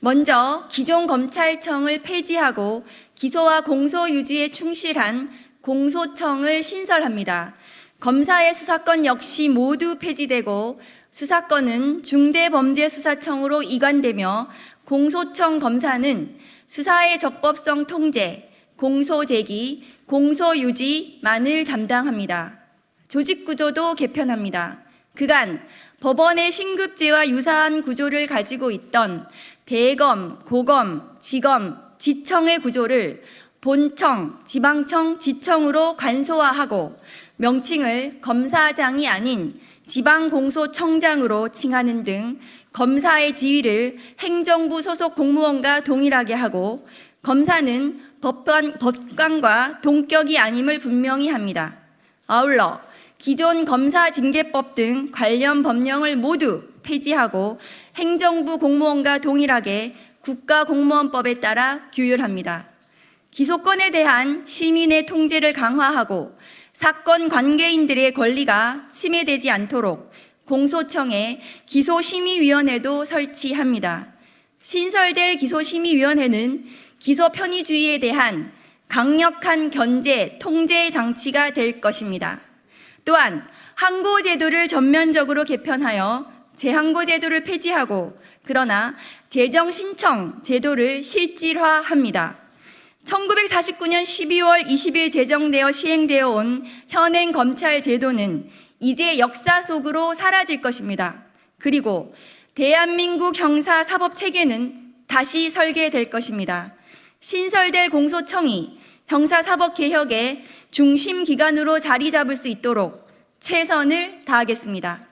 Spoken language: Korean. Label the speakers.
Speaker 1: 먼저 기존 검찰청을 폐지하고 기소와 공소 유지에 충실한 공소청을 신설합니다. 검사의 수사권 역시 모두 폐지되고 수사권은 중대범죄수사청으로 이관되며 공소청 검사는 수사의 적법성 통제, 공소 제기, 공소 유지만을 담당합니다. 조직 구조도 개편합니다. 그간 법원의 신급제와 유사한 구조를 가지고 있던 대검, 고검, 지검, 지청의 구조를 본청, 지방청, 지청으로 간소화하고 명칭을 검사장이 아닌 지방공소청장으로 칭하는 등 검사의 지위를 행정부 소속 공무원과 동일하게 하고 검사는 법관, 법관과 동격이 아님을 분명히 합니다. 아울러 기존 검사 징계법 등 관련 법령을 모두 폐지하고 행정부 공무원과 동일하게 국가공무원법에 따라 규율합니다. 기소권에 대한 시민의 통제를 강화하고 사건 관계인들의 권리가 침해되지 않도록 공소청에 기소심의위원회도 설치합니다. 신설될 기소심의위원회는 기소 편의주의에 대한 강력한 견제, 통제 장치가 될 것입니다. 또한 항고 제도를 전면적으로 개편하여 재항고 제도를 폐지하고 그러나 재정 신청 제도를 실질화합니다. 1949년 12월 20일 제정되어 시행되어 온 현행 검찰 제도는 이제 역사 속으로 사라질 것입니다. 그리고 대한민국 형사 사법 체계는 다시 설계될 것입니다. 신설될 공소청이 형사 사법 개혁의 중심 기관으로 자리 잡을 수 있도록 최선을 다하겠습니다.